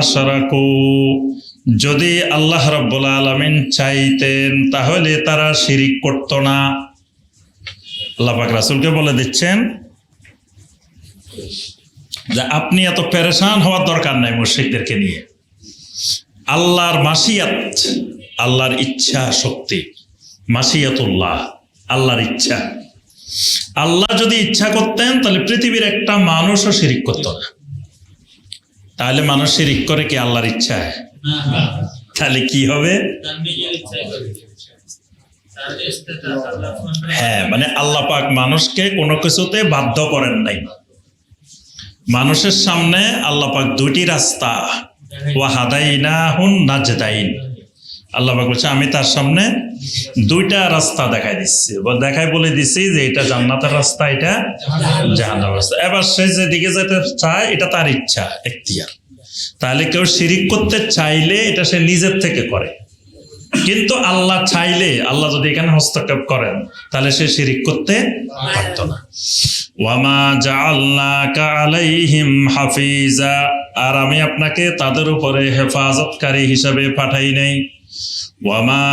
আশরাকু। যদি আল্লাহ রাব্বুল আলামিন চাইতেন, তাহলে তারা শিরিক করত না। আল্লাহ পাক রাসূলকে বলে দিচ্ছেন যে, আপনি এত পেরেশান হওয়ার দরকার নাই মুশরিকদেরকে নিয়ে। আল্লাহর মাসিয়াত, আল্লাহর ইচ্ছা শক্তি। মাসিয়াতুল্লাহ, আল্লাহর ইচ্ছা। আল্লাহ যদি ইচ্ছা করতেন, তাহলে পৃথিবীর একটা মানুষও শিরিক করত না। তাহলে মানুষ শিরিক করে কি আল্লাহর ইচ্ছায়? তাহলে কি হবে? হ্যাঁ মানে আল্লাহ পাক মানুষকে কোনো কিছুতে বাধ্য করেন নাই। মানুষের সামনে আল্লাহ পাক দুটি রাস্তা। ওয়া হাদাইনা হুন নাজদাইন। আল্লাহ বলছে আমি তার সামনে দুইটা রাস্তা দেখাই দিচ্ছি। দেখাই বলে দিচ্ছি যে এটা জান্নাতের রাস্তা এটা জাহান্নামের রাস্তা। এবার সে যেদিকে যেতে চায় এটা তার ইচ্ছা এখতিয়ার। তাহলে কেউ শিরিক করতে চাইলে এটা সে নিজের থেকে করে। কিন্তু আল্লাহ চাইলে আল্লাহ যদি এখানে হস্তক্ষেপ করেন তাহলে সে শিরিক করতে পারত না। ওয়ামা জাআলনাকা আলাইহিম হাফিজা আর আমি আপনাকে তাদের উপরে হেফাজতকারী হিসাবে পাঠাই নাই। ওয়ামা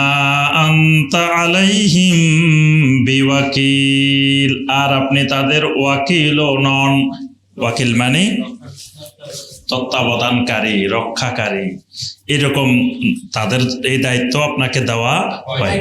আন্তা আলাইহিম আর আপনি তাদের ওয়াকিল ও নন। ওয়াকিল মানে তত্ত্বাবধানকারী, রক্ষাকারী। এরকম তাদের এই দায়িত্ব আপনাকে দেওয়া হয়।